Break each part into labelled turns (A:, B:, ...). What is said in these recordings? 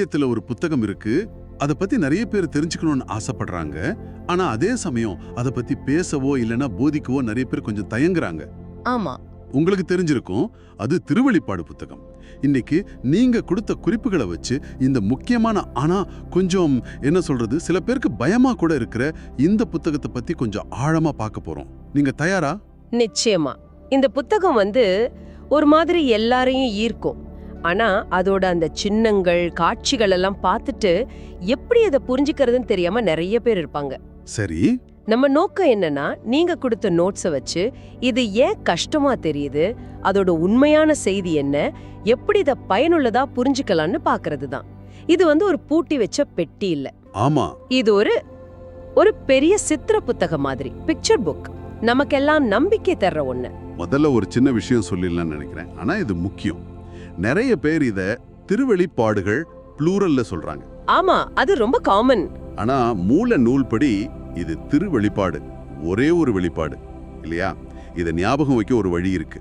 A: வணக்கம் விவிலியத்துல ஒரு புத்தகம் இருக்கு. அத பத்தி நிறைய பேர் தெரிஞ்சுக்கணும்னு ஆசைப்படுறாங்க. ஆனா அதே சமயம் அத பத்தி பேசவோ இல்லனா போதிக்கவோ நிறைய பேர் கொஞ்சம் தயங்குறாங்க.
B: ஆமா.
A: உங்களுக்கு தெரிஞ்சிருக்கும். அது திருவெளிப்பாடு புத்தகம். இன்னைக்கு நீங்க கொடுத்த குறிப்புகளை வச்சு இந்த முக்கியமான ஆனா கொஞ்சம் என்ன சொல்றது? சில பேருக்கு பயமா கூட இருக்கிற இந்த புத்தகத்தை பத்தி கொஞ்சம் ஆழமா பார்க்க போறோம். நீங்க தயாரா?
B: நிச்சயமா. இந்த புத்தகம் வந்து ஒரு மாதிரி எல்லாரையும் ஈர்க்கும். ஆனா அதோட அந்த சின்னங்கள் காட்சிகள் எல்லாம் பார்த்துட்டு எப்படி அதை புரிஞ்சுக்கிறதுன்னு தெரியாம நிறைய பேர் இருப்பாங்க.
A: சரி.
B: நம்ம நோக்கம் என்னன்னா நீங்க கொடுத்த நோட்ஸை வச்சு இது ஏன் கஷ்டமா தெரியுது? அதோட உண்மையான செய்தி என்ன? எப்படி இதை பயனுள்ளதா புரிஞ்சுக்கலாம்னு பாக்குறது தான். இது வந்து ஒரு பூட்டி வச்ச பெட்டி இல்ல.
A: ஆமா.
B: இது ஒரு ஒரு பெரிய சித்திர புத்தகம் மாதிரி பிக்சர் புக் நமக்கெல்லாம் நம்பிக்கை தர்ற ஒண்ணு.
A: முதல்ல ஒரு சின்ன விஷயம் சொல்லிடலாம்னு நினைக்கிறேன். ஆனா இது முக்கியம். நிறைய பேர் இத திருவெளிப்பாடுகள் ப்ளூரல்ல சொல்றாங்க.
B: ஆமா அது ரொம்ப காமன்
A: ஆனா மூல நூல்படி இது திருவெளிப்பாடு ஒரே ஒரு வெளிப்பாடு இல்லையா? இத ஞாபகம் வைக்க ஒரு வழி இருக்கு.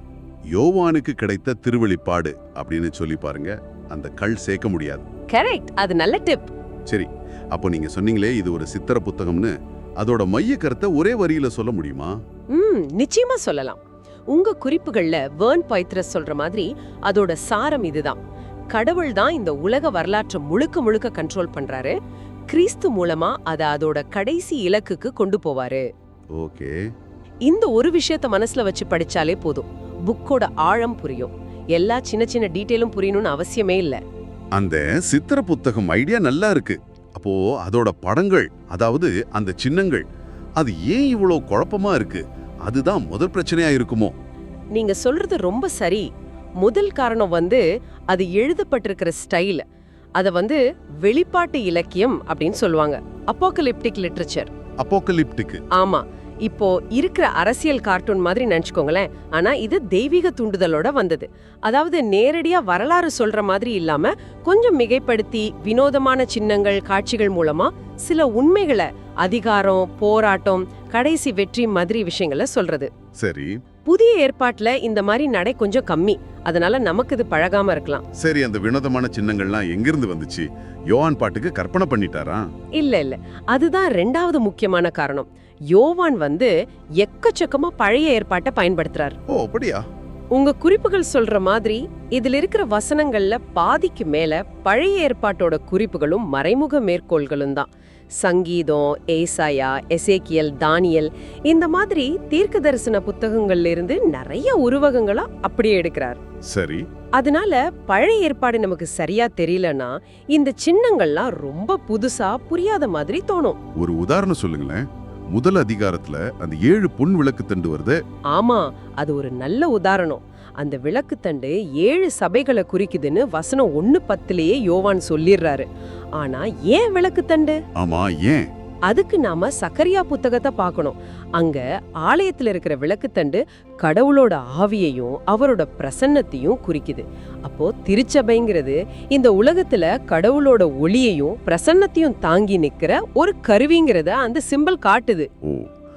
A: யோவானுக்கு கிடைத்த திருவெளிப்பாடு அப்படின்னு சொல்லி பாருங்க அந்த கல் சேர்க்க முடியாது.
B: கரெக்ட் அது நல்ல டிப்
A: சரி அப்போ நீங்க சொன்னீங்களே இது ஒரு சித்திர புத்தகம்னு அதோட மைய கருத்தை ஒரே வரியில சொல்ல முடியுமா?
B: ம் நிச்சயமா சொல்லலாம். உங்க குறிப்புகள்ல வேர்ன் பைத்ரஸ் சொல்ற மாதிரி அதோட சாரம் இதுதான். கடவுள் தான் இந்த உலக வரலாற்றை முழுக்க முழுக்க கண்ட்ரோல் பண்றாரு. கிறிஸ்து மூலமா அத அதோட கடைசி இலக்குக்கு கொண்டு போவாரு.
A: ஓகே.
B: இந்த ஒரு விஷயத்த மனசுல வச்சு படிச்சாலே போதும். புக்கோட ஆழம் புரியும். எல்லா சின்ன சின்ன டீட்டெயிலும் புரியணும்னு அவசியமே இல்ல.
A: அந்த சித்திர புத்தகம் ஐடியா நல்லா இருக்கு. அப்போ அதோட படங்கள் அதாவது அந்த சின்னங்கள் அது ஏன் இவ்வளோ குழப்பமா இருக்கு? அதுதான் முதல் பிரச்சனையா இருக்குமோ?
B: நீங்க சொல்றது ரொம்ப சரி. முதல் காரணம் வந்து அது எழுதப்பட்டிருக்கிற ஸ்டைல். அத வந்து வெளிப்பாட்டு இலக்கியம் அப்படின்னு சொல்லுவாங்க. அப்போகலிப்டிக் லிட்ரேச்சர்
A: அப்போக்கலிப்டிக்கு
B: ஆமா. இப்போ இருக்கிற அரசியல் கார்ட்டூன் மாதிரி நினைச்சுக்கோங்களேன். ஆனா இது தெய்வீக தூண்டுதலோட வந்தது. அதாவது நேரடியா வரலாறு சொல்ற மாதிரி இல்லாம கொஞ்சம் மிகைப்படுத்தி வினோதமான சின்னங்கள் காட்சிகள் மூலமா சில உண்மைகளை அதிகாரம் போராட்டம் கடைசி வெற்றி மாதிரி விஷயங்களை சொல்றது.
A: சரி.
B: புதிய ஏற்பாட்டுல இந்த மாதிரி நடை கொஞ்சம் கம்மி. அதனால நமக்கு இது பழகாம இருக்கலாம்.
A: சரி அந்த வினோதமான சின்னங்கள்லாம் எங்கிருந்து வந்துச்சு? யோவான் பாட்டுக்கு கற்பனை பண்ணிட்டாரா?
B: இல்ல இல்ல. அதுதான் ரெண்டாவது முக்கியமான காரணம். யோவான் வந்து எக்கச்சக்கமா பழைய ஏற்பாட்டை பயன்படுத்துறார்.
A: ஓ அப்படியா?
B: உங்க குறிப்புகள் சொல்ற மாதிரி இதுல இருக்கிற வசனங்கள்ல பாதிக்கு மேல பழைய ஏற்பாட்டோட குறிப்புகளும் மறைமுக மேற்கோள்களும் தான். சங்கீதம் ஏசாயா எசேக்கியல் தானியல் இந்த மாதிரி தீர்க்க தரிசன புத்தகங்கள்ல இருந்து நிறைய உருவகங்களா அப்படியே எடுக்கிறார்.
A: சரி.
B: அதனால பழைய ஏற்பாடு நமக்கு சரியா தெரியலனா இந்த சின்னங்கள்லாம் ரொம்ப புதுசா புரியாத மாதிரி தோணும்.
A: ஒரு உதாரணம் சொல்லுங்களேன். முதல் அதிகாரத்துல அந்த ஏழு பொன் விளக்கு தண்டு வருது.
B: ஆமா அது ஒரு நல்ல உதாரணம். அந்த விளக்குத்தண்டு ஏழு சபைகளை குறிக்குதுன்னு வசனம் ஒன்னு பத்துலயே யோவான் சொல்லிடுறாரு ஆனா ஏன் விளக்குத்தண்டு
A: ஆமா ஏன்?
B: அதுக்கு நாம சக்கரியா புத்தகத்தை பார்க்கணும். அங்க ஆலயத்துல இருக்கிற விளக்குத்தண்டு கடவுளோட ஆவியையும் அவரோட பிரசன்னத்தையும் குறிக்குது. அப்போ திருச்சபைங்கிறது இந்த உலகத்துல கடவுளோட ஒளியையும் பிரசன்னத்தையும் தாங்கி நிக்கிற ஒரு கருவிங்கிறத அந்த சிம்பல் காட்டுது.
A: ஓ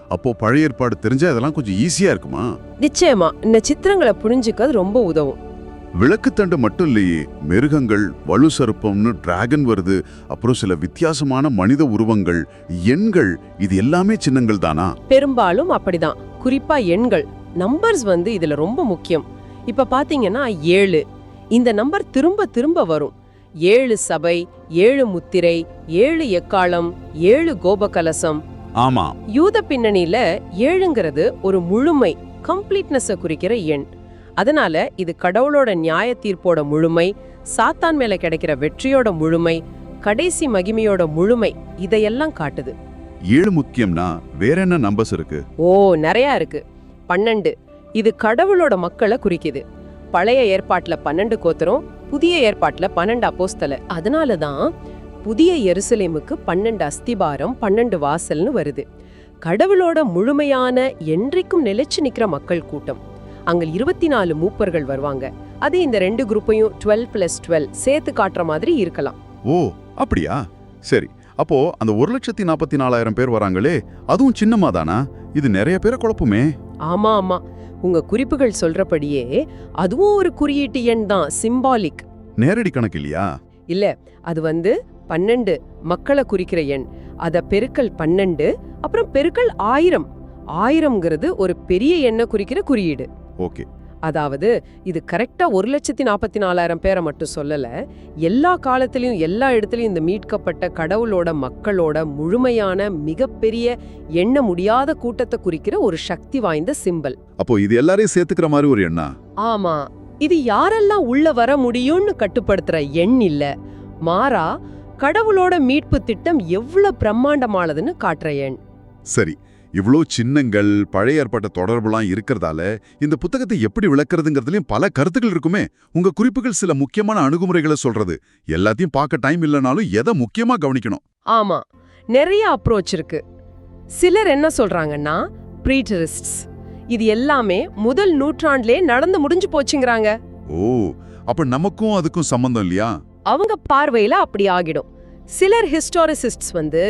A: அப்போ பழைய ஏற்பாடு தெரிஞ்சா இதெல்லாம் கொஞ்சம் ஈஸியா இருக்குமா?
B: நிச்சயமா இந்த சித்திரங்களை புரிஞ்சுக்க ரொம்ப உதவும்.
A: விளக்குத்தண்டு மட்டும் இல்லையே மிருகங்கள் வலு சருப்பம்னு டிராகன் வருது அப்புறம் சில வித்தியாசமான மனித உருவங்கள் எண்கள் இது எல்லாமே சின்னங்கள் தானா?
B: பெரும்பாலும் அப்படிதான். குறிப்பா எண்கள் நம்பர்ஸ் வந்து இதுல ரொம்ப முக்கியம். இப்ப பாத்தீங்கன்னா ஏழு இந்த நம்பர் திரும்ப திரும்ப வரும். ஏழு சபை ஏழு முத்திரை ஏழு எக்காளம் ஏழு கோபகலசம்.
A: ஆமா.
B: யூத பின்னணியில ஏழுங்கிறது ஒரு முழுமை கம்ப்ளீட்னஸ குறிக்கிற எண். அதனால இது கடவுளோட நியாய தீர்ப்போட முழுமை சாத்தான் மேல கிடைக்கிற வெற்றியோட முழுமை கடைசி மகிமையோட முழுமை இதையெல்லாம் காட்டுது.
A: ஏழு முக்கியம்னா வேற என்ன நம்பர்ஸ் இருக்கு?
B: ஓ நிறைய இருக்கு. பன்னெண்டு இது கடவுளோட மக்களை குறிக்குது. பழைய ஏற்பாட்டுல பன்னெண்டு கோத்திரம் புதிய ஏற்பாட்டுல பன்னெண்டு அப்போஸ்தல அதனால தான் புதிய எருசலேமுக்கு பன்னெண்டு அஸ்திபாரம் பன்னெண்டு வாசல்னு வருது. கடவுளோட முழுமையான என்றைக்கும் நிலைச்சு நிக்கிற மக்கள் கூட்டம். அங்க இருபத்தி நாலு மூப்பர்கள் வருவாங்க. அது இந்த ரெண்டு குரூப்பையும் டுவெல் பிளஸ் டுவெல் சேர்த்து காட்டுற மாதிரி இருக்கலாம்.
A: ஓ அப்படியா? சரி. அப்போ அந்த ஒரு லட்சத்தி நாற்பத்தி நாலாயிரம் பேர் வராங்களே அதுவும் சின்னமா தானா? இது நிறைய பேரை குழப்புமே.
B: ஆமா ஆமா. உங்க குறிப்புகள் சொல்றபடியே அதுவும் ஒரு குறியீட்டு எண் தான் சிம்பாலிக்
A: நேரடி கணக்கு இல்லையா?
B: இல்ல அது வந்து பன்னெண்டு மக்களை குறிக்கிற எண். அத பெருக்கல் பன்னெண்டு அப்புறம் பெருக்கல் ஆயிரம். ஆயிரம்ங்கிறது ஒரு பெரிய எண்ணை குறிக்கிற குறியீடு.
A: ஓகே.
B: அதாவது இது கரெக்டா ஒரு லட்சத்தி நாற்பத்தி நாலாயிரம் பேரை மட்டும் சொல்லல. எல்லா காலத்திலயும் எல்லா இடத்துலயும் இந்த மீட்கப்பட்ட கடவுளோட மக்களோட முழுமையான மிகப்பெரிய எண்ண முடியாத கூட்டத்தை குறிக்கிற ஒரு சக்தி வாய்ந்த சிம்பல்
A: அப்போ இது எல்லாரையும் சேர்த்துக்கிற மாதிரி ஒரு எண்ணா?
B: ஆமா. இது யாரெல்லாம் உள்ள வர முடியும்னு கட்டுப்படுத்துற எண் இல்ல. மாறா கடவுளோட மீட்பு திட்டம் எவ்வளவு பிரம்மாண்டமானதுன்னு காட்டுற எண்.
A: சரி. இவ்ளோ சின்னங்கள் பழைய ஏற்பட்ட தொடர்புலாம் இருக்கிறதால இந்த புத்தகத்தை எப்படி விளக்குறதுங்கிறதுலயும் பல கருத்துக்கள் இருக்குமே. உங்க குறிப்புகள் சில முக்கியமான அணுகுமுறைகளை சொல்றது. எல்லாத்தையும் பார்க்க டைம் இல்லைனாலும் எதை முக்கியமா கவனிக்கணும்?
B: ஆமா. நிறைய அப்ரோச் இருக்கு. சிலர் என்ன சொல்றாங்கன்னா ப்ரீட்டரிஸ்ட்ஸ் இது எல்லாமே முதல் நூற்றாண்டிலே நடந்து முடிஞ்சு போச்சுங்கறாங்க.
A: ஓ அப்ப நமக்கும் அதுக்கும் சம்பந்தம் இல்லையா?
B: அவங்க பார்வையில அப்படி ஆகிடும். சிலர் ஹிஸ்டாரிசிஸ்ட்ஸ் வந்து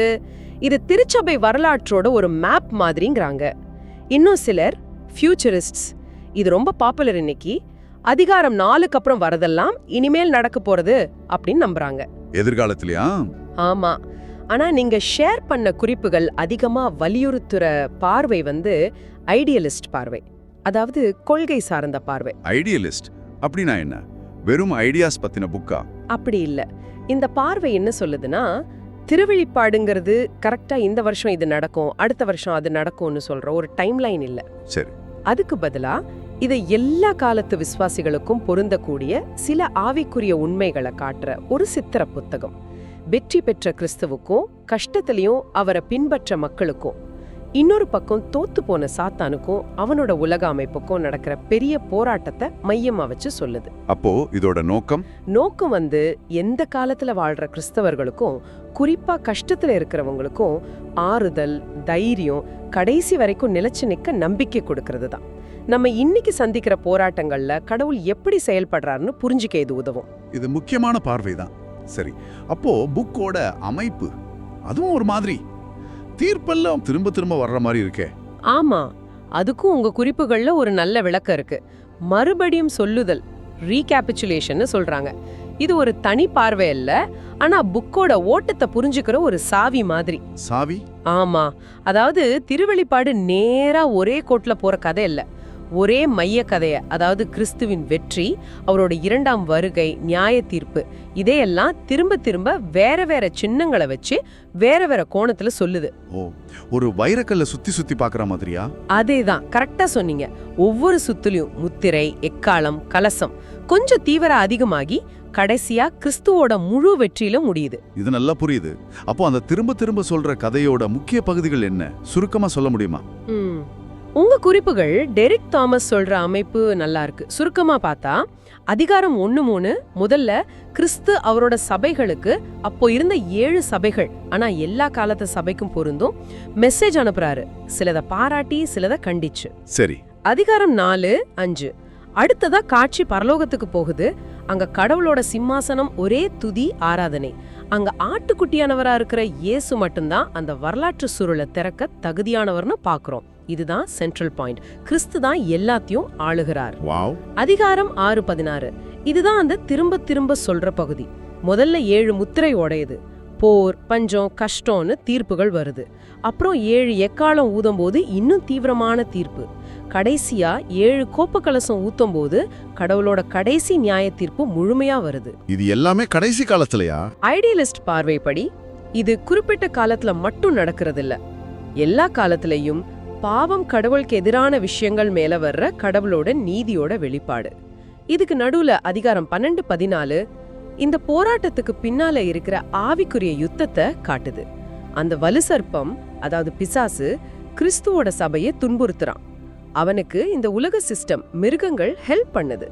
B: இது திருச்சபை வரலாற்றோட ஒரு மேப் மாதிரிங்கிறாங்க. இன்னும் சிலர் ஃபியூச்சரிஸ்ட்ஸ் இது ரொம்ப பாப்புலர் இன்னைக்கு. அதிகாரம் நாலுக்கு அப்புறம் வரதெல்லாம் இனிமேல் நடக்க போறது அப்படின்னு நம்புறாங்க.
A: எதிர்காலத்திலயா?
B: ஆமா. ஆனா நீங்க ஷேர் பண்ண குறிப்புகள் அதிகமா வலியுறுத்துற பார்வை வந்து ஐடியலிஸ்ட் பார்வை. அதாவது கொள்கை சார்ந்த பார்வை.
A: ஐடியலிஸ்ட் அப்படின்னா என்ன? வெறும் ஐடியாஸ் பத்தின புக்கா
B: அப்படி இல்ல. இந்த பார்வை என்ன சொல்லுதுன்னா திருவழிப்பாடுங்கிறது கரெக்டா இந்த வருஷம் இது நடக்கும் அடுத்த வருஷம் அது நடக்கும்னு சொல்ற ஒரு டைம்லைன் இல்ல.
A: சரி.
B: அதுக்கு பதிலா இதை எல்லா காலத்து விசுவாசிகளுக்கும் பொருந்தக்கூடிய சில ஆவிக்குரிய உண்மைகளை காட்டுற ஒரு சித்திர புத்தகம். வெற்றி பெற்ற கிறிஸ்துவுக்கும் கஷ்டத்திலையும் அவரை பின்பற்ற மக்களுக்கும். இன்னொரு பக்கம் தோத்து போன சாத்தானுக்கும் அவனோட உலக அமைப்புக்கும் நடக்கிற பெரிய போராட்டத்தை மையமா வச்சு சொல்லுது.
A: அப்போ இதோட நோக்கம்?
B: நோக்கம் வந்து எந்த காலத்துல வாழ்ற கிறிஸ்தவர்களுக்கும் குறிப்பா கஷ்டத்துல இருக்கிறவங்களுக்கும் ஆறுதல் தைரியம் கடைசி வரைக்கும் நிலைச்சு நிக்க நம்பிக்கை கொடுக்கறது தான் நம்ம இன்னைக்கு சந்திக்கிற போராட்டங்கள்ல கடவுள் எப்படி செயல்படுறாருன்னு புரிஞ்சுக்க இது உதவும்.
A: இது முக்கியமான பார்வைதான். சரி அப்போ புக்கோட அமைப்பு அதுவும் ஒரு மாதிரி. தீர்ப்பெல்லாம் திரும்ப திரும்ப வர்ற மாதிரி இருக்கே.
B: ஆமா அதுக்கும் உங்க குறிப்புகள்ல ஒரு நல்ல விளக்கம் இருக்கு. மறுபடியும் சொல்லுதல் ரீகேபிச்சுலேஷன் சொல்றாங்க. இது ஒரு தனி பார்வை இல்ல ஆனா புக்கோட ஓட்டத்தை புரிஞ்சுக்கிற ஒரு சாவி மாதிரி.
A: சாவி?
B: ஆமா அதாவது திருவெளிப்பாடு நேரா ஒரே கோட்ல போற கதை இல்ல. ஒரே மைய கதைய அதாவது கிறிஸ்துவின் வெற்றி அவரோட இரண்டாம் வருகை நியாய தீர்ப்பு இதையெல்லாம் திரும்ப திரும்ப வேற வேற சின்னங்களை வச்சு வேற வேற கோணத்துல சொல்லுது.
A: ஓ ஒரு வைரக்கல்ல சுத்தி சுத்தி பாக்குற மாதிரியா?
B: அதேதான் கரெக்டா சொன்னீங்க. ஒவ்வொரு சுத்துலயும் முத்திரை எக்காலம் கலசம் கொஞ்சம் தீவிரம் அதிகமாகி கடைசியா கிறிஸ்துவோட முழு வெற்றியில முடியுது.
A: இது நல்லா புரியுது. அப்போ அந்த திரும்ப திரும்ப சொல்ற கதையோட முக்கிய பகுதிகள் என்ன? சுருக்கமா சொல்ல முடியுமா.
B: உங்க குறிப்புகள் டெரிக் தாமஸ் சொல்ற அமைப்பு நல்லா இருக்கு. சுருக்கமா பார்த்தா அதிகாரம் ஒண்ணு மூணு முதல்ல கிறிஸ்து அவரோட சபைகளுக்கு அப்போ இருந்த ஏழு சபைகள் ஆனா எல்லா காலத்து சபைக்கும் பொருந்தும் மெசேஜ் அனுப்புறாரு. சிலத பாராட்டி சிலத கண்டிச்சு.
A: சரி.
B: அதிகாரம் நாலு அஞ்சு. அடுத்ததா காட்சி பரலோகத்துக்கு போகுது. அங்க கடவுளோட சிம்மாசனம் ஒரே துதி ஆராதனை. அங்க ஆட்டுக்குட்டியானவரா இருக்கிற இயேசு மட்டும்தான் அந்த வரலாற்று சுருளை திறக்க தகுதியானவர்னு பாக்குறோம். இதுதான் சென்ட்ரல் பாயிண்ட் கிறிஸ்து தான் எல்லாத்தையும் ஆளுகிறார். அதிகாரம் ஆறு பதினாறு. இதுதான் அந்த திரும்ப திரும்ப சொல்ற பகுதி. முதல்ல ஏழு முத்திரை உடையுது. போர் பஞ்சம் கஷ்டம்னு தீர்ப்புகள் வருது. அப்புறம் ஏழு எக்காலம் ஊதும்போது இன்னும் தீவிரமான தீர்ப்பு. கடைசியா ஏழு கோப்ப கலசம் ஊத்தும் போது கடவுளோட கடைசி நியாய தீர்ப்பு முழுமையா வருது.
A: இது எல்லாமே கடைசி காலத்துலயா?
B: ஐடியலிஸ்ட் பார்வைப்படி இது குறிப்பிட்ட காலத்துல மட்டும் நடக்கிறதில்ல. எல்லா காலத்திலையும் பாவம் கடவுளுக்கு எதிரான விஷயங்கள் மேல வர்ற கடவுளோட நீதியோட வெளிப்பாடு. இதுக்கு நடுவுல அதிகாரம் பன்னெண்டு பதினாலு இந்த போராட்டத்துக்கு பின்னால இருக்கிற ஆவிக்குரிய யுத்தத்தை காட்டுது. அந்த வலுசர்ப்பம் அதாவது பிசாசு கிறிஸ்துவோட சபையை துன்புறுத்துறான். அவனுக்கு இந்த உலக சிஸ்டம் மிருகங்கள் ஹெல்ப் பண்ணுது.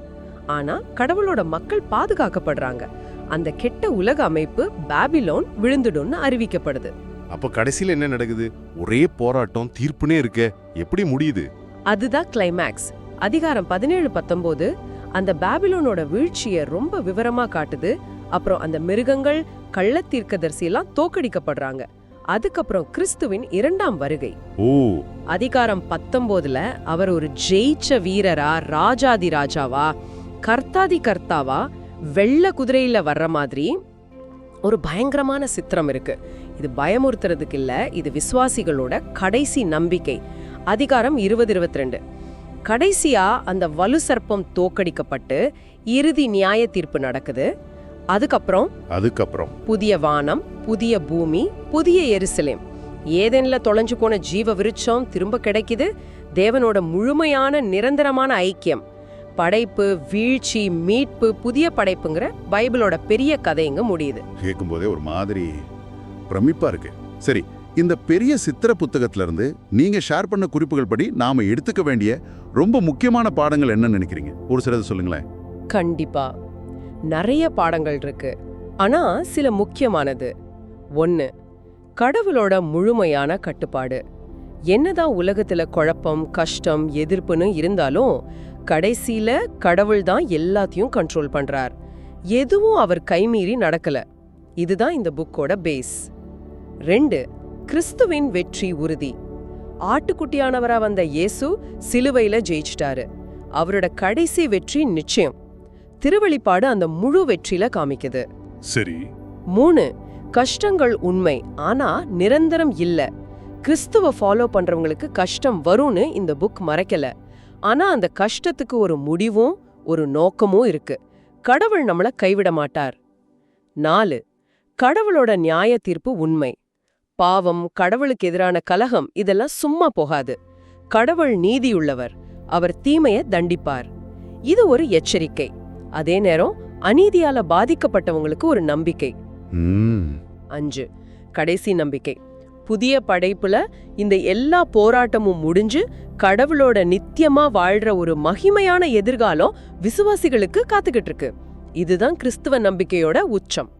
B: ஆனா கடவுளோட மக்கள் பாதுகாக்கப்படுறாங்க. அந்த கெட்ட உலக அமைப்பு பாபிலோன் விழுந்துடும்னு அறிவிக்கப்படுது.
C: அப்ப கடைசியில என்ன நடக்குது? ஒரே போராட்டம் தீர்ப்புனே இருக்க. எப்படி முடியுது?
B: அதுதான் கிளைமேக்ஸ் அதிகாரம் பதினேழு பத்தொன்பது அந்த பாபிலோனோட வீழ்ச்சியை ரொம்ப விவரமா காட்டுது. அப்புறம் அந்த மிருகங்கள் கள்ளத்தீர்க்கதரிசி எல்லாம் தோக்கடிக்கப்படுறாங்க. அதுக்கப்புறம் கிறிஸ்துவின் இரண்டாம் வருகை.
C: ஓ.
B: அதிகாரம் பத்தொன்பதுல அவர் ஒரு ஜெயிச்ச வீரரா ராஜாதி ராஜாவா கர்த்தாதி கர்த்தாவா வெள்ள குதிரையில வர்ற மாதிரி ஒரு பயங்கரமான சித்திரம் இருக்கு. இது பயமுறுத்துறதுக்கு இல்ல இது விசுவாசிகளோட கடைசி நம்பிக்கை. அதிகாரம் இருபது இருபத்தி ரெண்டு கடைசியா அந்த வலு சர்ப்பம் தோக்கடிக்கப்பட்டு இறுதி நியாய தீர்ப்பு நடக்குது. அதுக்கப்புறம்
A: அதுக்கப்புறம்
B: புதிய வானம் புதிய பூமி புதிய எருசலேம். ஏதேன்ல தொலைஞ்சு போன ஜீவ விருட்சம் திரும்ப கிடைக்குது. தேவனோட முழுமையான நிரந்தரமான ஐக்கியம். படைப்பு வீழ்ச்சி மீட்பு புதிய படைப்புங்கிற பைபிளோட பெரிய கதை இங்க முடியுது.
A: கேட்கும்போதே ஒரு மாதிரி பிரமிப்பா இருக்கு. சரி இந்த பெரிய சித்திர புத்தகத்துல இருந்து நீங்க ஷேர் பண்ண குறிப்புகள் படி நாம எடுத்துக்க வேண்டிய ரொம்ப முக்கியமான பாடங்கள் என்ன நினைக்கிறீங்க? ஒரு சிலது சொல்லுங்களேன்.
B: கண்டிப்பா. நிறைய பாடங்கள் இருக்கு. ஆனா சில முக்கியமானது. ஒன்னு கடவுளோட முழுமையான கட்டுப்பாடு. என்னதான் உலகத்துல குழப்பம் கஷ்டம் எதிர்ப்புன்னு இருந்தாலும் கடைசியில கடவுள் தான் எல்லாத்தையும் கண்ட்ரோல் பண்றார். எதுவும் அவர் கைமீறி நடக்கல. இதுதான் இந்த புக்கோட பேஸ் ரெண்டு கிறிஸ்துவின் வெற்றி உறுதி. ஆட்டுக்குட்டியானவரா வந்த இயேசு சிலுவையில ஜெயிச்சிட்டாரு. அவரோட கடைசி வெற்றி நிச்சயம். திருவெளிப்பாடு அந்த முழு வெற்றியில காமிக்குது.
D: சரி.
B: மூணு கஷ்டங்கள் உண்மை ஆனா நிரந்தரம் இல்ல. கிறிஸ்துவ ஃபாலோ பண்றவங்களுக்கு கஷ்டம் வரும்னு இந்த புக் மறைக்கல. ஆனா அந்த கஷ்டத்துக்கு ஒரு முடிவும் ஒரு நோக்கமும் இருக்கு. கடவுள் நம்மள கைவிட மாட்டார். நாலு கடவுளோட நியாய தீர்ப்பு உண்மை. பாவம் கடவுளுக்கு எதிரான கலகம் இதெல்லாம் சும்மா போகாது. கடவுள் நீதியுள்ளவர் அவர் தீமைய தண்டிப்பார். இது ஒரு எச்சரிக்கை. அதே நேரம் அநீதியால பாதிக்கப்பட்டவங்களுக்கு ஒரு நம்பிக்கை. அஞ்சு கடைசி நம்பிக்கை. புதிய படைப்புல இந்த எல்லா போராட்டமும் முடிஞ்சு கடவுளோட நித்தியமா வாழ்ற ஒரு மகிமையான எதிர்காலம் விசுவாசிகளுக்கு காத்துக்கிட்டு இருக்கு இதுதான் கிறிஸ்துவ நம்பிக்கையோட உச்சம்.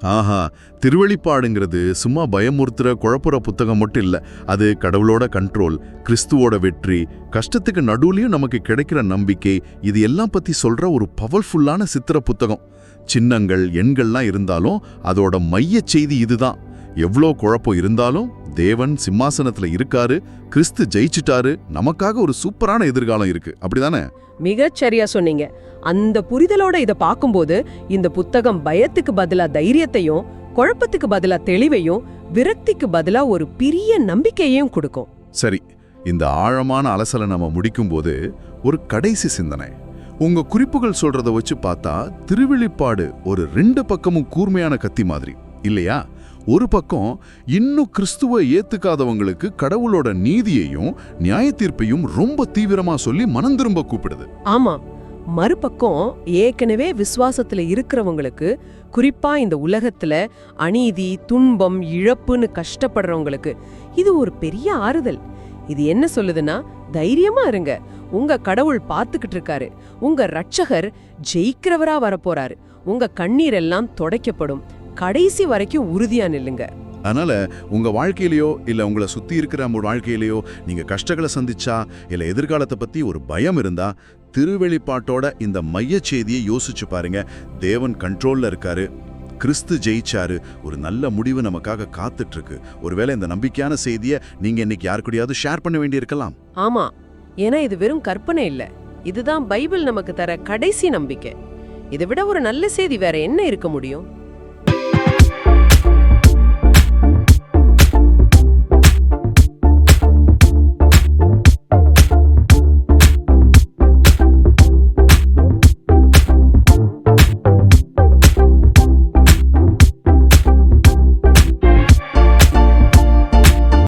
A: ஆஹா திருவெளிப்பாடுங்கிறது சும்மா பயமுறுத்துற குழப்புற புத்தகம் மட்டும் இல்ல. அது கடவுளோட கண்ட்ரோல் கிறிஸ்துவோட வெற்றி கஷ்டத்துக்கு நடுவுலயும் நமக்கு கிடைக்கிற நம்பிக்கை இது எல்லாம் பத்தி சொல்ற ஒரு பவர்ஃபுல்லான சித்திர புத்தகம். சின்னங்கள் எண்கள்லாம் இருந்தாலும் அதோட மையச் செய்தி இதுதான். எவ்வளோ குழப்பம் இருந்தாலும் தேவன் சிம்மாசனத்துல இருக்காரு கிறிஸ்து ஜெயிச்சிட்டாரு நமக்காக ஒரு சூப்பரான எதிர்காலம் இருக்கு. அப்படிதானே?
B: மிகச் சரியா சொன்னீங்க. அந்த புரிதலோட இத பாக்கும்போது இந்த புத்தகம் பயத்துக்கு பதிலா தைரியத்தையும் குழப்பத்துக்கு பதிலா தெளிவையும் விரக்திக்கு பதிலா ஒரு பெரிய நம்பிக்கையையும் கொடுக்கும்.
A: சரி இந்த ஆழமான அலசலை நம்ம முடிக்கும்போது ஒரு கடைசி சிந்தனை. உங்க குறிப்புகள் சொல்றத வச்சு பார்த்தா திருவெளிப்பாடு ஒரு ரெண்டு பக்கமும் கூர்மையான கத்தி மாதிரி இல்லையா? ஒரு பக்கம் இன்னும் கிறிஸ்துவை ஏத்துக்காதவங்களுக்கு கடவுளோட நீதியையும் நியாய தீர்ப்பையும் ரொம்ப தீவிரமா சொல்லி மனம் திரும்ப கூப்பிடுது.
B: ஆமா. மறுபக்கம் ஏற்கனவே விசுவாசத்துல இருக்கிறவங்களுக்கு குறிப்பா இந்த உலகத்துல அநீதி துன்பம் இழப்புன்னு கஷ்டப்படுறவங்களுக்கு இது ஒரு பெரிய ஆறுதல். இது என்ன சொல்லுதுன்னா தைரியமா இருங்க. உங்க கடவுள் பார்த்துக்கிட்டு இருக்காரு. உங்க ரட்சகர் ஜெயிக்கிறவரா வரப்போறாரு. உங்க கண்ணீர் எல்லாம் தொடக்கப்படும். கடைசி வரைக்கும் உறுதியா நில்லுங்க.
A: அதனால உங்க வாழ்க்கையிலயோ இல்ல உங்களை சுத்தி இருக்கிற உங்க வாழ்க்கையிலயோ நீங்க கஷ்டங்களை சந்திச்சா இல்ல எதிர்காலத்தை பத்தி ஒரு பயம் இருந்தா திருவெளிப்பாட்டோட இந்த மையச் செய்தியை யோசிச்சு பாருங்க. தேவன் கண்ட்ரோல்ல இருக்காரு. கிறிஸ்து ஜெயிச்சாரு. ஒரு நல்ல முடிவு நமக்காக காத்துட்டு இருக்கு ஒருவேளை இந்த நம்பிக்கையான செய்தியை நீங்க இன்னைக்கு யாரு கூடயாவது ஷேர் பண்ண வேண்டியிருக்கலாம்.
B: ஆமா. ஏன்னா இது வெறும் கற்பனை இல்ல. இதுதான் பைபிள் நமக்கு தர கடைசி நம்பிக்கை. இதை விட ஒரு நல்ல செய்தி வேற என்ன இருக்க முடியும்?